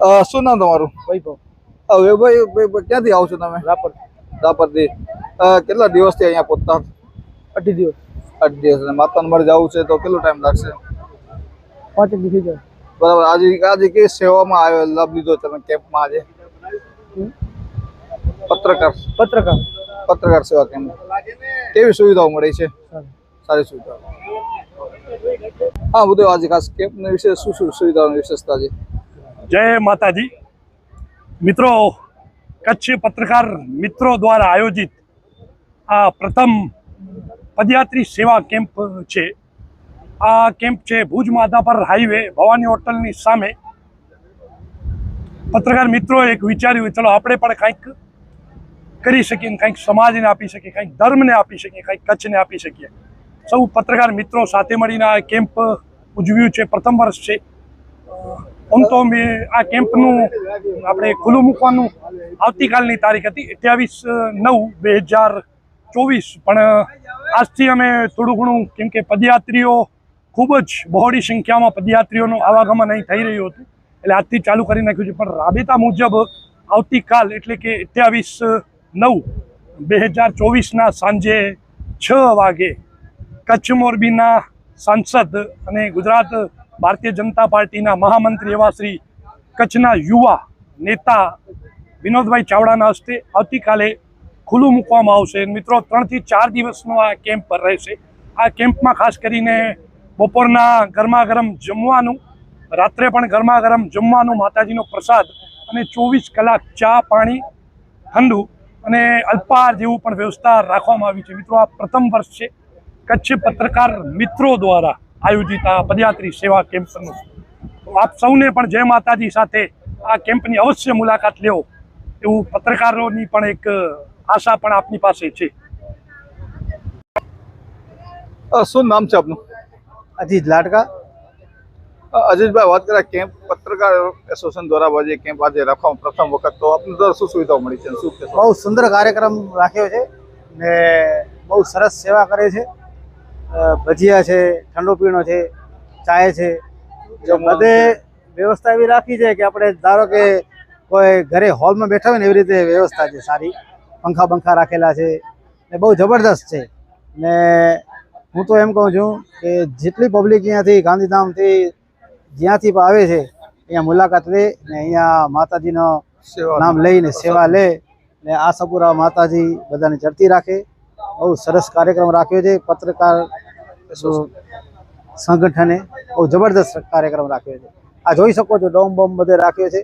અ, શું નામ તમારું? વૈભવ. વૈભવ ક્યાંથી આવો છો તમે? રાપર. રાપરથી. કેટલા દિવસથી અહીંયા પહોંચતા? અઢી દિવસ. અઢી દિવસ. માતાનું મઢ જવું છે તો કેટલો ટાઈમ લાગશે? પાંચ દિવસ બરાબર. આજે આજે કઈ સેવામાં આવ્યો? લાભ લીધો તમે કેમ્પમાં આજે? પત્રકાર. પત્રકાર. પત્રકાર સેવા કેમ્પ કેવી સુવિધાઓ મળી છે? સારી સુવિધાઓ. હા બધું આજે ખાસ કેમ્પની વિશે શું શું સુવિધાઓની વિશેષતા છે? જય માતાજી. મિત્રો, કચ્છ પત્રકાર મિત્રો દ્વારા આયોજિત આ પ્રથમ પદયાત્રી સેવા કેમ્પ છે. આ કેમ્પ છે ભુજ માધાપર હાઈવે ભવાની હોટલની સામે. પત્રકાર મિત્રો, એક વિચાર્યું ચલો આપણે પણ કંઈક કરી શકીએ કંઈક સમાજને આપી શકીએ, કંઈક ધર્મને આપી શકીએ, કંઈક કચ્છને આપી શકીએ. સૌ પત્રકાર મિત્રો સાથે મળીને આ કેમ્પ ઉજવ્યું છે, પ્રથમ વર્ષ છે. આમ તો મેં આ કેમ્પનું આપણે ખુલ્લું મૂકવાનું આવતીકાલની તારીખ હતી, અઠ્યાવીસ નવ, બે હજાર ચોવીસ. પણ આજથી અમે થોડું ઘણું, કેમ કે પદયાત્રીઓ ખૂબ જ બહોળી સંખ્યામાં પદયાત્રીઓનું આવાગમન અહીં થઈ રહ્યું હતું. એટલે આજથી ચાલુ કરી નાખ્યું છે. પણ રાબેતા મુજબ આવતીકાલ, એટલે કે અઠ્યાવીસ નવ, બે હજાર ચોવીસના સાંજે છ વાગે કચ્છ મોરબીના સાંસદ અને ગુજરાત ભારતીય જનતા પાર્ટીના મહામંત્રી એવા શ્રી કચ્છના યુવા નેતા વિનોદભાઈ ચાવડાના હસ્તે આવતીકાલે ખુલ્લું મૂકવામાં આવશે. મિત્રો, ત્રણથી ચાર દિવસનો આ કેમ્પ પર રહેશે. આ કેમ્પમાં ખાસ કરીને બપોરના ગરમા ગરમ જમવાનું, રાત્રે પણ ગરમા ગરમ જમવાનું, માતાજીનો પ્રસાદ અને ચોવીસ કલાક ચા, પાણી, ઠંડુ અને અલ્પાહાર જેવું પણ વ્યવસ્થા રાખવામાં આવી છે. મિત્રો, આ પ્રથમ વર્ષ છે. કચ્છ પત્રકાર મિત્રો દ્વારા આયોજિત આ પદયાત્રી સેવા કેમ્પનું તો આપ સૌને પણ જય માતાજી સાથે આ કેમ્પની અવશ્ય મુલાકાત લેવો એવું પત્રકારોની પણ એક આશા પણ આપની પાસે છે. શું નામ છે આપનું? અજીત લાડકા. અજીતભાઈ વાત કરે કેમ્પ પત્રકાર એસોસિએશન દ્વારા આજે કેમ્પ આજે રાખવામાં પ્રથમ વખત. તો આપને દ્વારા શું સુવિધાઓ મળી છે શું બહુ સુંદર કાર્યક્રમ રાખ્યો છે ને બહુ સરસ સેવા કરે છે. ભજીયા છે ઠંડો પીણો છે ચાય છે. બધે વ્યવસ્થા એવી રાખી છે કે આપણે ધારો કે કોઈ ઘરે હોલમાં બેઠા હોય ને એવી રીતે વ્યવસ્થા છે સારી. પંખા બંખા રાખેલા છે ને બહુ જબરદસ્ત છે. ને હું તો એમ કહું છું કે જેટલી પબ્લિક અહીંયાથી ગાંધીધામથી જ્યાંથી પણ આવે છે અહીંયા મુલાકાત લે ને અહીંયા માતાજીનો નામ લઈને સેવા લે ને આશાપુરા માતાજી બધાને ચડતી રાખે. બહુ સરસ કાર્યક્રમ રાખ્યો છે. પત્રકાર સંગઠને બહુ જબરદસ્ત કાર્યક્રમ રાખ્યો છે. આ જોઈ શકો છો ડોમ બોમ બધે રાખ્યો છે.